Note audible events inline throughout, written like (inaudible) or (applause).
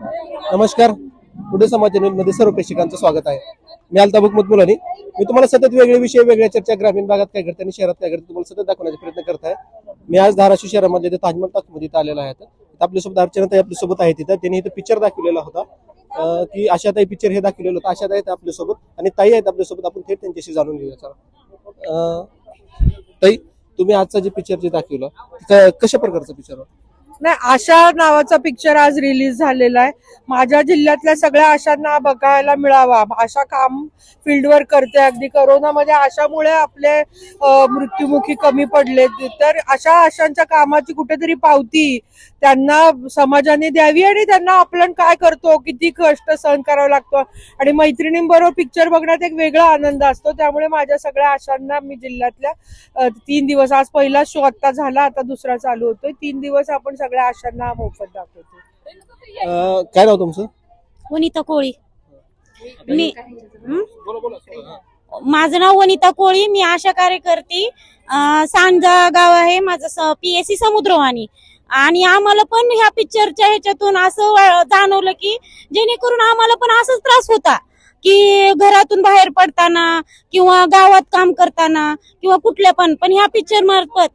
नमस्कार. पुढे समाजमध्ये सर्व प्रेक्षकांचं स्वागत आहे. मी अल्ताफ हुकमत मुलानी. मी तुम्हाला सतत वेगळे विषय वेगळ्या चर्चा ग्रामीण भागात काय घडते आणि शहरात काय घडते तुम्हाला सतत दाखवण्याचा प्रयत्न करत आहे. मी आज धाराशिव शहरामध्ये इथे ताजमहल ताकमध्ये इथं आलेला आहे. इथं आपल्यासोबत अर्चना ताई आपल्यासोबत आहे तिथं त्यांनी इथं पिक्चर दाखवलेला होता. की आशाताई पिक्चर हे दाखवलेलं होतं. आशाताई आहेत आपल्यासोबत आणि ताई आहेत आपल्यासोबत आपण थेट त्यांच्याशी जाणून घेऊया. चला. ताई तुम्ही आजचा जे पिक्चर जे दाखवलं कशा प्रकारचं पिक्चर नाही आशा नावाचा पिक्चर आज रिलीज झालेला आहे. माझ्या जिल्ह्यातल्या सगळ्या आशांना बघायला मिळावा. आशा काम फील्डवर करते अगदी. करोनामध्ये आशामुळे आपले मृत्युमुखी कमी पडले. तर अशा आशांच्या कामाची कुठेतरी पावती त्यांना समाजाने द्यावी आणि त्यांना आपण काय करतो? किती कष्ट सहन करावा लागतो? आणि मैत्रिणींबरोबर पिक्चर बघण्यात एक वेगळा आनंद असतो. त्यामुळे माझ्या सगळ्या आशांना मी जिल्ह्यातल्या तीन दिवस आज पहिला शो आता झाला आता दुसरा चालू होतोय. तीन दिवस आपण सगळ्या आशांना मोफत दाखवतो. अं, काय नाव तुमचं? वनिता कोळी. मी हं? बोला बोला. माझं नाव वनिता कोळी मी आशा कार्यकर्ती अं, सांजा गाव आहे माझं पीएससी समुद्रवाणी. आणि आम्हाला पण ह्या पिक्चरच्या ह्याच्यातून असं वा- जाणवलं की जेणेकरून आम्हाला पण असाच त्रास होता. की घरातून बाहेर पडताना किंवा गावात काम करताना किंवा कुठल्या पण पण ह्या पिक्चर मार्फत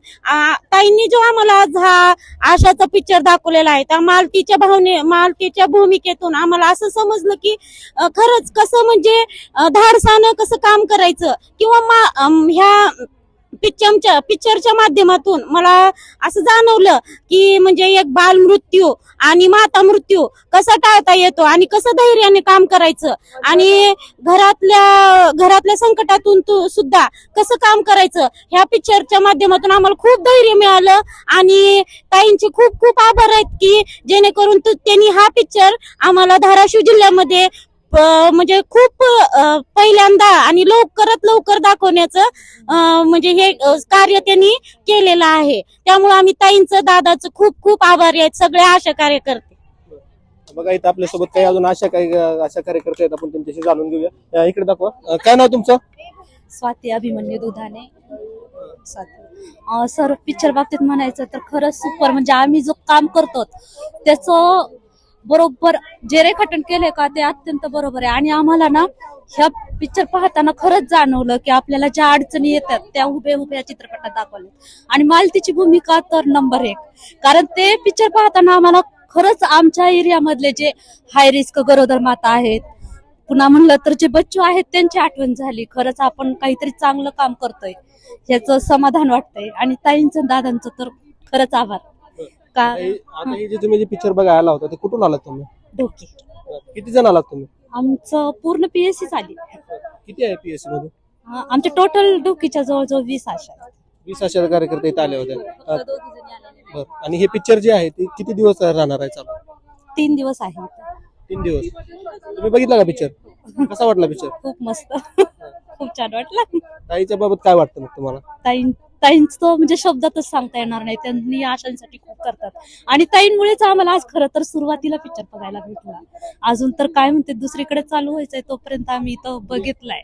ताईंनी जो आम्हाला आज हा आशाचा पिक्चर दाखवलेला आहे त्या मालतीच्या भावने मालतीच्या भूमिकेतून आम्हाला असं समजलं की खरंच कसं म्हणजे धाडसानं कसं काम करायचं किंवा मा- ह्या पिक्चरच्या पिक्चरच्या माध्यमातून मला असं जाणवलं की म्हणजे एक बाल मृत्यू आणि माता मृत्यू कसा टाळता येतो आणि कसं धैर्याने काम करायचं? आणि घरातल्या घरातल्या संकटातून तू सुद्धा कसं काम करायचं? ह्या पिक्चरच्या माध्यमातून आम्हाला खूप धैर्य मिळालं आणि ताईंचे खूप खूप आभार आहेत की जेणेकरून त्यांनी हा पिक्चर आम्हाला धाराशिव जिल्ह्यामध्ये म्हणजे खूप पहिल्यांदा आणि लवकरात लवकर दाखवण्याचं अ, म्हणजे हे कार्य त्यांनी केलेलं आहे. त्यामुळे आम्ही ताईंचं दादाचं खूप खूप आभारी आहेत सगळे आशा कार्यकर्ते. बघा इथं आपल्यासोबत काही अजून आशा काही अशा कार्यकर्ते आहेत. आपण त्यांच्याशी जाणून घेऊया. इकडे दाखवा. काय नाव तुमचं? स्वाती अभिमन्यू दुधाने. स्वाती. सर पिक्चर बाबतीत म्हणायचं तर खरंच सुपर म्हणजे आम्ही जो काम करतो त्याचं बरोबर जे रेखाटन केले का ते अत्यंत बरोबर आहे. आणि आम्हाला ना ह्या पिक्चर पाहताना खरंच जाणवलं की आपल्याला ज्या अडचणी येतात त्या उभे उभे या चित्रपटात दाखवले आणि मालतीची भूमिका तर नंबर एक. कारण ते पिक्चर पाहताना आम्हाला खरंच आमच्या एरियामधले जे हाय रिस्क गरोदर माता आहेत पुन्हा म्हणलं तर जे बच्चू आहेत त्यांची आठवण झाली. खरंच आपण काहीतरी चांगलं काम करतोय ह्याचं समाधान वाटतंय. आणि ताईंचं दादांचं तर खरंच आभार. का हे- आता हे जे तुम्ही जे पिक्चर बघायला आला होता ते कुठून आलात तुम्ही? डोके किती जण आलात तुम्ही? आमचं पूर्ण पीएससी झाली किती आहे पीएससी मध्ये? अं, आमच्या टोटल डोकीच्या जवळजवळ वीस आशा आहेत. वीस अशा कार्यकर्ते इथं आले होते. बरं. आणि हे पिक्चर जे आहे ते किती दिवस राहणार आहे चालू? तीन दिवस आहे तीन दिवस. तुम्ही बघितला का पिक्चर कसा वाटला पिक्चर खूप मस्त. खूप छान वाटलं. ताईच्या बाबत काय वाटतं मग तुम्हाला? ताईं ताईंचं म्हणजे शब्दातच सांगता येणार नाही. त्यांनी आशांसाठी खूप करतात. आणि ताईंमुळेच आम्हाला आज खरं तर सुरुवातीला पिक्चर बघायला भेटला. अजून तर काय म्हणते दुसरीकडे चालू व्हायचंय तोपर्यंत आम्ही इथं बघितलाय.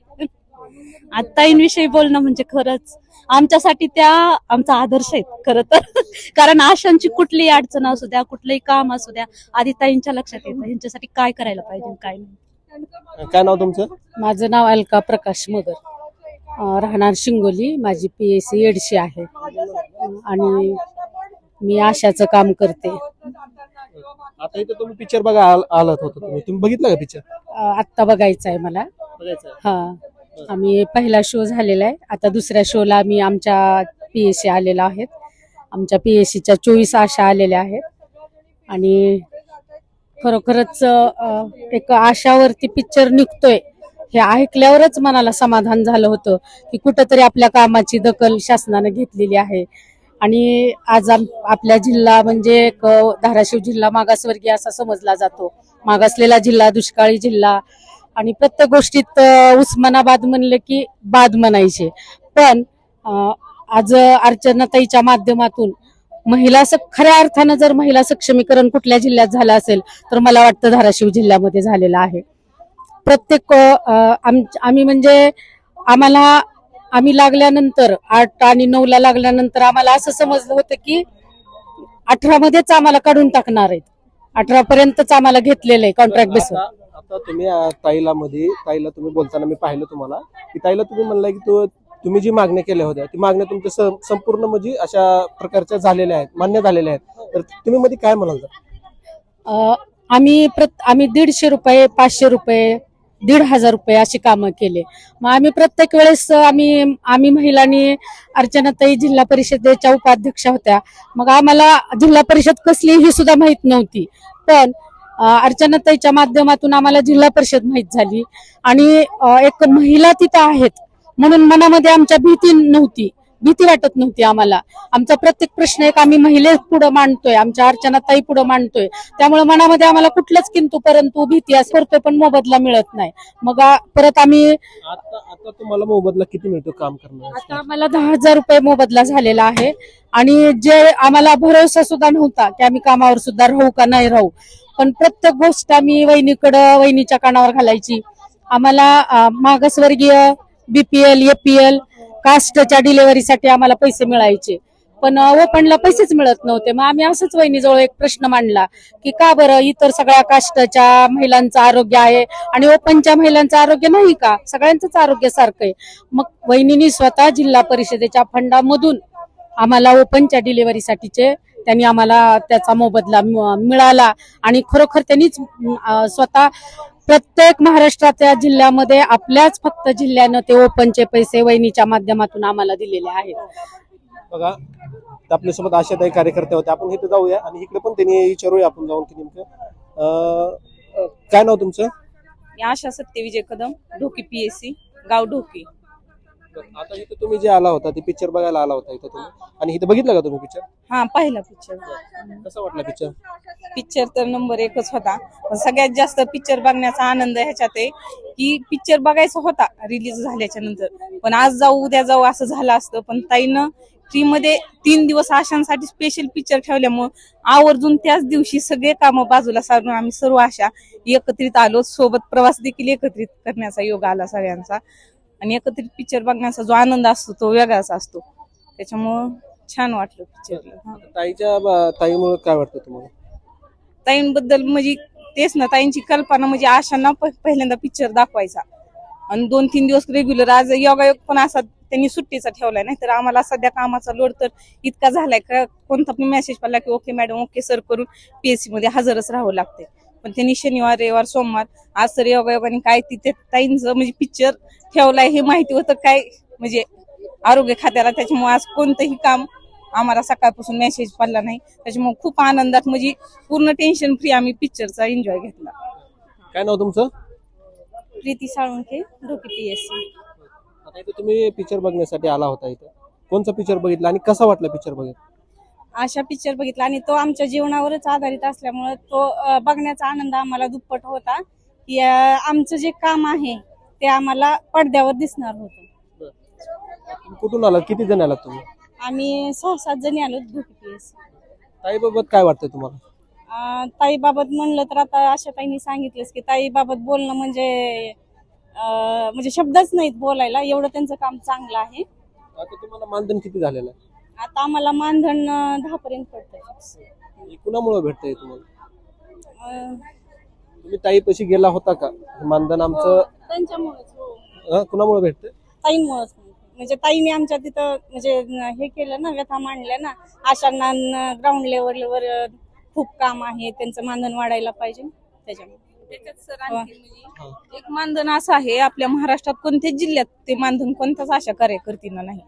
आज ताईंविषयी बोलणं म्हणजे खरंच आमच्यासाठी त्या आमचा आदर्श आहेत खरं तर. कारण आशांची कुठलीही अडचण असू द्या कुठलंही काम असू द्या आधी ताईंच्या लक्षात येतं यांच्यासाठी काय करायला पाहिजे काय नाही. काय नाव तुमचं? माझं नाव अलका प्रकाश मगर. राहणार शिंगोली. माझी पी एस सी एडशी आहे. आणि मी आशाचं काम करते. आता इथं तुम्ही पिक्चर बघा आल- आलात होता तुम्ही. तुम्ही बघितला का पिक्चर आत्ता बघायचं आहे मला. हा. आम्ही पहिला शो झालेला आहे. आता दुसऱ्या शोला आम्ही आमच्या पी एस सी आलेला आहेत. आमच्या पी एस सीच्या चोवीस आशा आलेल्या आहेत. आणि खरोखरच अं, एक आशावरती पिक्चर निघतोय. हे ऐकल्यावरच मनाला समाधान झालं होतं की कुठंतरी आपल्या कामाची दखल शासनाने घेतलेली आहे. आणि आज आम- आपल्या जिल्हा म्हणजे एक धाराशिव जिल्हा मागासवर्गीय असा समजला जातो. मागासलेला जिल्हा दुष्काळी जिल्हा. आणि प्रत्येक गोष्टीत उस्मानाबाद म्हणलं की बाद म्हणायचे. पण आज अर्चनाताईच्या माध्यमातून महिला स खऱ्या अर्थानं जर महिला सक्षमीकरण कुठल्या जिल्ह्यात झालं असेल तर मला वाटतं धाराशिव जिल्ह्यामध्ये झालेलं आहे. प्रत्येक आम्ही म्हणजे आम्हाला आम्ही लागल्यानंतर आठ आणि नऊला लागल्यानंतर आम्हाला असं समजलं होतं की अठरा मध्येच आम्हाला काढून टाकणार आहेत. अठरा पर्यंतच आम्हाला घेतलेलं आहे कॉन्ट्रॅक्ट बेसवर आता तुम्ही ताईला मध्ये ताईला तुम्ही बोलताना मी पाहिलं तुम्हाला की ताईला तुम्ही म्हणलाय की तो तुम्ही जी मागण्या केल्या होत्या ती मागण्या तुमच्या संपूर्ण म्हणजे अशा प्रकारच्या झालेल्या आहेत मान्य झालेल्या आहेत. तर तुम्ही मध्ये काय म्हणाल आम्ही प्रत आम्ही दीडशे रुपये पाचशे रुपये दीड हजार रुपये अशी कामं केले. मग आम्ही प्रत्येक वेळेस आम्ही आम्ही महिलांनी अर्चनाताई जिल्हा परिषदेच्या उपाध्यक्षा होत्या. मग आम्हाला जिल्हा परिषद कसली ही सुद्धा माहीत नव्हती. पण अर्चनाताईच्या माध्यमातून आम्हाला जिल्हा परिषद माहीत झाली. आणि एक महिला तिथं आहेत म्हणून मनामध्ये आमच्या भीती नव्हती. भीती वाटत नव्हती आम्हाला. आमचा प्रत्येक प्रश्न एक आम्ही महिले पुढे मांडतोय आमच्या अर्चनाताई पुढे मांडतोय. त्यामुळे मनामध्ये आम्हाला कुठलंच किंतु परंतु भीती असं करतोय पण मोबदला मिळत नाही. मग परत आम्ही आता आता तुम्हाला मोबदला किती मिळतो काम आता करणार आम्हाला दहा हजार रुपये मोबदला झालेला आहे. आणि जे आम्हाला भरोसा सुद्धा नव्हता की आम्ही कामावर सुद्धा राहू का नाही राहू. पण प्रत्येक गोष्ट आम्ही वहिनीकडं वहिनीच्या कानावर घालायची. आम्हाला मागासवर्गीय बीपीएल एपीएल कास्टच्या डिलेव्हरीसाठी आम्हाला पैसे मिळायचे. पण ओपनला पैसेच मिळत नव्हते. मग आम्ही असंच वहिनीजवळ एक प्रश्न मांडला की का बरं इतर सगळ्या कास्टच्या महिलांचं आरोग्य आहे आणि ओपनच्या महिलांचं आरोग्य नाही का? सगळ्यांचंच आरोग्य सारखं आहे. मग वहिनीनी स्वतः जिल्हा परिषदेच्या फंडामधून आम्हाला ओपनच्या डिलिव्हरीसाठीचे त्यांनी आम्हाला त्याचा मोबदला मिळाला आणि खरोखर त्यांनीच स्वतः प्रत्येक महाराष्ट्राच्या जिल्ह्यामध्ये आपल्याच फक्त जिल्ह्यानं ते ओपनचे पैसे वहिनीच्या माध्यमातून आम्हाला दिलेले आहेत. बघा तर आपल्यासोबत आशाताई कार्यकर्ते होते. आपण इथे जाऊया आणि इकडे पण त्यांनी विचारूया आपण जाऊन की नेमकं अं, अं, काय नाव तुमचं? मी आशा सत्यविजय कदम ढोकी पीएससी गाव ढोकी. आता इथे तुम्ही जे आला होता ते पिक्चर बघायला आला होता इथं तुम्ही. आणि इथे बघितलं का तुम्ही पिक्चर हा पहिला पिक्चर कसा वाटला पिक्चर पिक्चर तर नंबर एकच होता. पण सगळ्यात जास्त पिक्चर बघण्याचा आनंद ह्याच्यात आहे की पिक्चर बघायचा होता रिलीज झाल्याच्यानंतर. पण आज जाऊ उद्या जाऊ असं झालं असतं. पण ताईनं फ्री मध्ये तीन दिवस आशांसाठी स्पेशल पिक्चर ठेवल्यामुळं आवर्जून त्याच दिवशी सगळे कामं बाजूला सारून आम्ही सर्व आशा एकत्रित आलो. सोबत प्रवास देखील एकत्रित करण्याचा योग आला सगळ्यांचा. आणि एकत्रित पिक्चर बघण्याचा जो आनंद असतो तो वेगळाच असतो. त्याच्यामुळं छान वाटलं पिक्चरला ताईच्या ब- ताईमुळे काय वाटतं तुम्हाला? ताईंबद्दल म्हणजे तेच ना ताईंची कल्पना म्हणजे आशांना प- पहिल्यांदा पिक्चर दाखवायचा. आणि दोन तीन दिवस रेग्युलर आज योगायोग पण असा त्यांनी सुट्टीचा ठेवलाय नाही तर आम्हाला सध्या कामाचा लोड तर इतका झालाय का कोणता पण मेसेज पडला की ओके मॅडम ओके सर करून पीएससी मध्ये हजरच राहावं लागते पण त्यांनी शनिवार रविवार सोमवार आज तर योगायोगाने काय तिथे ताईंचं म्हणजे पिक्चर ठेवलाय हे माहिती होतं काय? म्हणजे आरोग्य खात्याला त्याच्यामुळे आज कोणतंही काम आम्हाला सकाळपासून मेसेज पडला नाही. त्याच्यामुळे खूप आनंदात म्हणजे पूर्ण टेन्शन फ्री आम्ही पिक्चरचा एन्जॉय घेतला. काय नाव तुमचं? प्रीती साळुंखे ढोकी आता इथे तुम्ही पिक्चर बघण्यासाठी आला होता इथं. कोणचा पिक्चर बघितला आणि कसा वाटला पिक्चर बघितला अशा पिक्चर बघितला आणि तो आमच्या जीवनावरच आधारित असल्यामुळे तो बघण्याचा आनंद आम्हाला दुप्पट होता. की आमचं जे काम आहे ते आम्हाला पडद्यावर दिसणार होतं. कुठून आलात? किती जण आलात तुम्ही? आम्ही सहा सात जणी आलो धुपीस ताईबाबत काय वाटतं तुम्हाला? ताईबाबत म्हणलं तर आता अशा ताईंनी सांगितलंच की ताईबाबत बोलणं म्हणजे म्हणजे शब्दच नाहीत बोलायला. एवढं त्यांचं काम चांगलं आहे. आता तुम्हाला मानधन किती झालेलं आहे? आता आम्हाला मानधन दहा पर्यंत पडतंय. हे कुणामुळे भेटतंय तुम्हाला? तुम्ही ताईपाशी गेला होता का? हे मानधन आमचं त्यांच्यामुळेच हो. अं, कुणामुळे भेटतंय? ताईंमुळेच म्हणजे ताईने आमच्या तिथं म्हणजे हे केलं ना व्यथा मांडल्या ना आशांना ग्राउंड लेवलवर खूप काम आहे त्यांचं मानधन वाढायला पाहिजे त्याच्यामुळे. त्याच्यात सर आणखी म्हणजे एक मानधन असं आहे आपल्या महाराष्ट्रात कोणत्याच जिल्ह्यात ते मानधन कोणत्याच अशा कार्यकर्तींना नाही.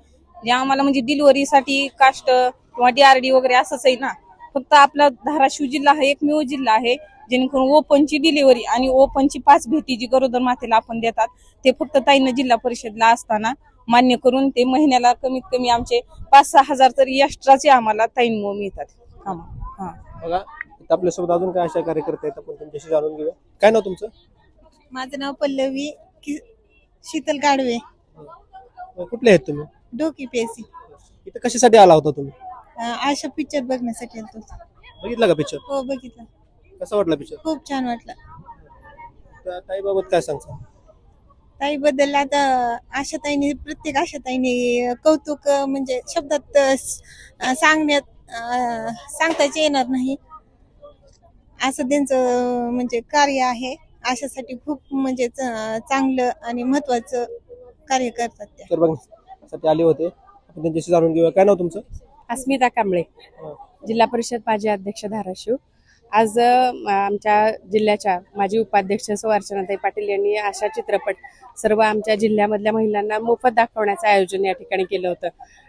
जे आम्हाला म्हणजे डिलिव्हरीसाठी कास्ट किंवा डीआरडी वगैरे असंच आहे ना. फक्त आपला धाराशिव जिल्हा हा एकमेव जिल्हा आहे. जेणेकरून ओपनची डिलिव्हरी आणि ओपनची पाच भेटी जी गरोदर मातेला आपण देतात ते फक्त ताईनं जिल्हा परिषदला असताना मान्य करून ते महिन्याला कमीत कमी आमचे पाच सहा हजार तरी एक्स्ट्राचे आम्हाला ताईंमुळे मिळतात. कामं. हा. बघा इथं आपल्यासोबत अजून काय अशा कार्यकर्ते आहेत आपण त्यांच्याशी जाणून घेऊया. काय नाव तुमचं? माझं नाव पल्लवी कि शीतल गाडवे. कुठले आहेत तुम्ही? डोकी पेसी. इथं कशासाठी आला होता तुम्ही? आशा पिक्चर बघण्यासाठी आलतो. बघितला का पिक्चर हो बघितलं. कसा वाटला पिक्चर खूप छान वाटलं. ताईबाबत काय सांगता? ताईबद्दल आता आशाताईने प्रत्येक आशाताईने कौतुक अं, म्हणजे शब्दात अं, स- अं, सांगण्यात अं, सांगताच येणार नाही. असं त्यांचं म्हणजे कार्य आहे. अशासाठी खूप म्हणजे च- चांगलं आणि महत्वाचं कार्य करतात त्या. तर साठी आले होते. आपण त्यांच्याशी जाणून घेऊया. काय नाव तुमचं? अस्मिता कांबळे जिल्हा परिषद माजी अध्यक्ष धाराशिव. आज आमच्या जिल्ह्याच्या माजी उपाध्यक्ष सौ पाटील यांनी अशा चित्रपट सर्व आमच्या जिल्ह्यामधल्या महिलांना मोफत दाखवण्याचं आयोजन या ठिकाणी केलं होतं.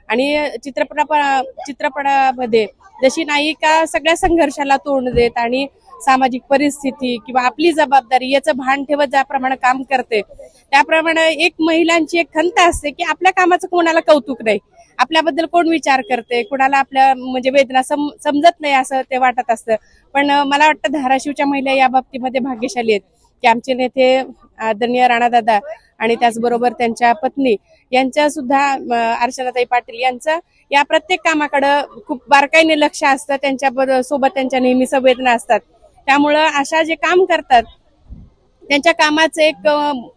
आणि चित्रपटा चित्रपटामध्ये जशी नायिका सगळ्या संघर्षाला तोंड देत आणि सामाजिक परिस्थिती किंवा आपली जबाबदारी याचं भान ठेवत ज्याप्रमाणे काम करते त्याप्रमाणे एक महिलांची एक खंत असते की आपल्या कामाचं कोणाला कौतुक नाही. आपल्याबद्दल कोण विचार करते? कोणाला आपल्या म्हणजे वेदना सम समजत नाही असं ते वाटत असतं. पण मला वाटतं धाराशिवच्या महिला या बाबतीमध्ये भाग्यशाली आहेत. की आमचे नेते आदरणीय राणादादा आणि त्याचबरोबर त्यांच्या पत्नी यांच्या सुद्धा अर्चनाताई पाटील यांचं या प्रत्येक कामाकडं खूप बारकाईने लक्ष असतं. त्यांच्यासोबत त्यांच्या नेहमी संवेदना असतात. त्यामुळं अशा जे काम करतात त्यांच्या कामाचं एक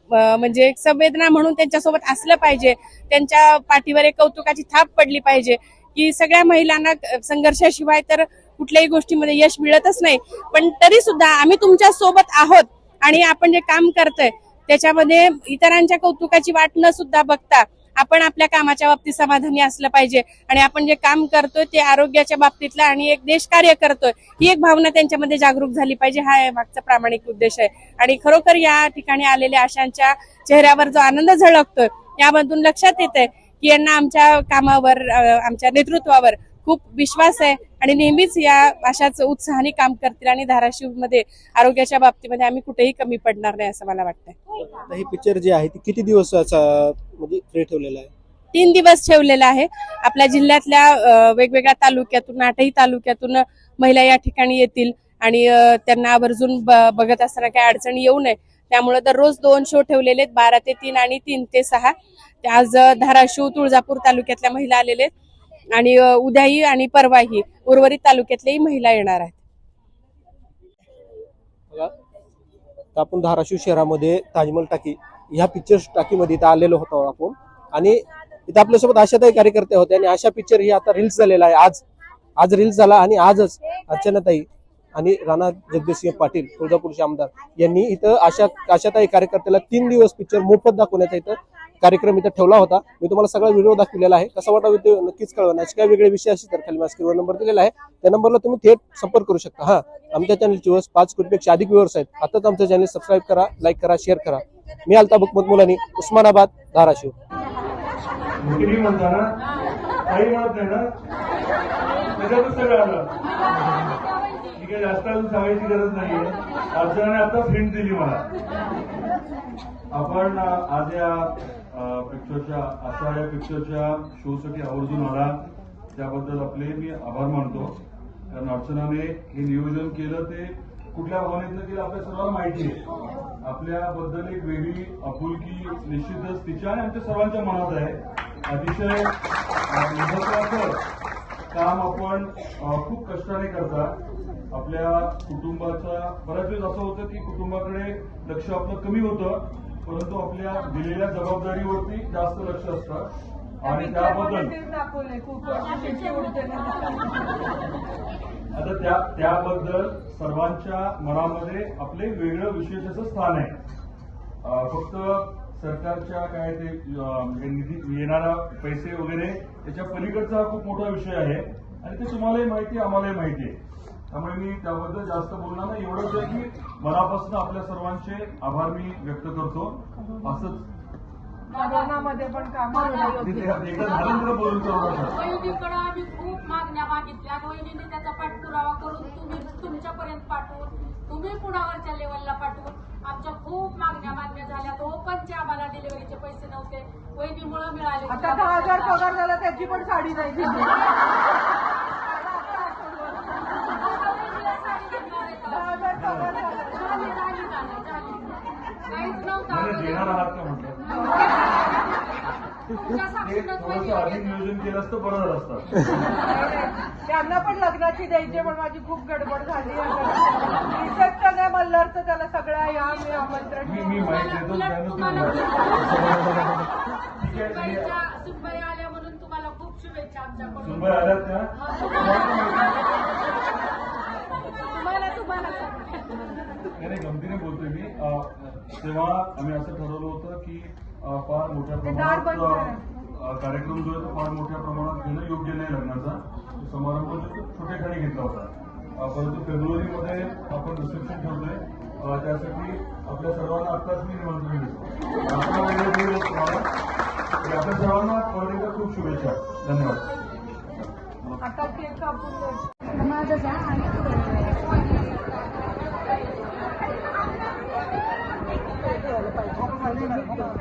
म्हणजे एक संवेदना म्हणून त्यांच्यासोबत असलं पाहिजे. त्यांच्या पाठीवर एक कौतुकाची थाप पडली पाहिजे. की सगळ्या महिलांना संघर्षाशिवाय तर कुठल्याही गोष्टीमध्ये यश मिळतच नाही. पण तरी सुद्धा आम्ही तुमच्यासोबत आहोत आणि आपण जे काम करतोय त्याच्यामध्ये इतरांच्या कौतुकाची वाट न सुद्धा बघता आपण आपल्या कामाच्या बाबतीत समाधानी असलं पाहिजे. आणि आपण जे काम करतोय ते आरोग्याच्या बाबतीतलं आणि एक देशकार्य करतोय ही एक भावना त्यांच्यामध्ये जागरूक झाली पाहिजे हा मागचा प्रामाणिक उद्देश आहे. आणि खरोखर या ठिकाणी आलेल्या आशांच्या चेहऱ्यावर जो आनंद झळकतोय यामधून लक्षात येत आहे की यांना आमच्या कामावर आमच्या नेतृत्वावर खूप विश्वास आहे आणि नेहमीच या अशाच उत्साहाने काम करतील आणि धाराशिवमध्ये आरोग्याच्या बाबतीमध्ये आम्ही कुठेही कमी पडणार नाही असं मला वाटतंय. आता हे पिक्चर जे आहे ते किती दिवसाचा म्हणजे ठेवलेला आहे? तीन दिवस ठेवलेला आहे. आपल्या जिल्ह्यातल्या वेगवेगळ्या तालुक्यातून आठही तालुक्यातून महिला या ठिकाणी येतील आणि त्यांना आवर्जून बघत असताना काही अडचणी येऊ नये. त्यामुळे दररोज दोन शो ठेवलेले आहेत. बारा ते तीन आणि तीन ते सहा. आज धाराशिव तुळजापूर तालुक्यातल्या महिला आलेले आहेत. आणि उद्याही आणि परवाही उर्वरित तालुक्यातल्याही महिला येणार आहेत. आपण धाराशिव शहरामध्ये ताजमहल टाकी ह्या पिक्चर टाकीमध्ये इथं आलेलो होतो आपण. आणि इथं आपल्यासोबत आशाताई कार्यकर्ते होते आणि आशा पिक्चर ही आता रील्स झालेला आहे. आज आज रील्स झाला आणि आजच अर्चनाताई आणि राणा जगदीशसिंह पाटील तुळजापूरचे आमदार यांनी इथं आशा आशाताई कार्यकर्त्याला तीन दिवस पिक्चर मोफत दाखवण्याचा इथं कार्यक्रम इथं ठेवला होता. मी तुम्हाला सगळा व्हिडिओ दाखवलेला आहे. कसा वाटा व्हिडिओ नक्कीच कळवा. असे काय वेगळे विषय असतील तर खाली माझ्या स्क्रीनवर नंबर दिलेला आहे. त्या नंबरला तुम्ही थेट संपर्क करू शकता. हा आमच्या चॅनलची वर्ष पाच कोटीपेक्षा अधिक व्ह्यूअर्स आहेत. आताच आमचं चॅनल सबस्क्राईब करा लाईक करा शेअर करा. मी अल्ताफ हुकमत मुलानी उस्मानाबाद धाराशिव. जास्त अजून सांगायची गरज नाहीये. अर्चनाने आता प्रिंट दिली मला. आपण आज या पिक्चरच्या अशा या पिक्चरच्या शोसाठी आवर्जून आला. त्याबद्दल आपले मी आभार मानतो. कारण अर्चनाने हे नियोजन केलं ते कुठल्या भावनेतनं केलं आपल्या सर्वांना माहिती आहे. आपल्याबद्दल एक वेगळी आपुलकी निश्चितच तिच्या आणि आमच्या सर्वांच्या मनात आहे. अतिशय महत्वाचं काम आपण खूप कष्टाने करता. आपल्या कुटुंबाचा बऱ्याच वेळेस असं होतं की कुटुंबाकडे लक्ष आपलं कमी होतं. परंतु आपल्या दिलेल्या जबाबदारीवरती जास्त लक्ष असतं. आणि त्याबद्दल आता त्या त्याबद्दल सर्वांच्या मनामध्ये आपले वेगळं विशेष असं स्थान आहे. फक्त सरकारच्या काय ते हे निधी येणारा पैसे वगैरे त्याच्या पलीकडचा हा खूप मोठा विषय आहे. आणि ते तुम्हालाही माहिती आहे आम्हालाही माहिती आहे. त्यामुळे मी त्याबद्दल जास्त बोलणार नाही. एवढंच आहे की मनापासून आपल्या सर्वांचे आभार मी व्यक्त करतो. असंच पण काम तर बोलून. वहिनीकडे आम्ही खूप मागण्या मागितल्या. वहिनीने त्याचा पाठपुरावा करून तुम्ही तुमच्यापर्यंत पाठवून तुम्ही पुढावरच्या लेवलला पाठवून आमच्या खूप मागण्या मागण्या झाल्या. ओपनचे आम्हाला डिलिव्हरीचे पैसे नव्हते. वहिनीमुळे मिळाले. आता दहा हजार पगार झाला त्याची पण साडी नाही दिली दहा हजार पगार झाला झाली, झाली, झाली, झाली. काहीच नव्हतं नाही, अगोदर. देणार आहात का म्हटलं? तुमच्या ते साक्षीनंच थोडंसं वहिनी अधिक नियोजन केलं असतं बरं झालं असतं. (laughs) त्यांना पण लग्नाची द्यायची पण माझी खूप गडबड झाली. रिसेप्शन आहे मल्हारचं त्याला सगळ्या या मी आमंत्रण मी मी माहिती देतो उलट त्यानं तुम्हाला तुम्हाला ठीक आहे मी- सुनबाईच्या सुनबाई आल्या म्हणून तुम्हाला खूप शुभेच्छा आमच्याकडून. मुंबई आल्यात का तुम्हाला नाही नाही, गमतीने बोलतोय मी तेव्हा आम्ही असं ठरवलं होतं की फार मोठ्या प्रमाणात कार्यक्रम जो आहे तो फार मोठ्या प्रमाणात घेणं योग्य नाही लग्नाचा तो समारंभ छोट्या ठिकाणी घेतला होता परंतु फेब्रुवारीमध्ये आपण रिसेप्शन ठेवतोय त्यासाठी आपल्या सर्वांना आत्ताच मी निमंत्रण देतो आता आपल्या सर्वांना परत एकदा खूप शुभेच्छा। धन्यवाद। आणि どうぞ。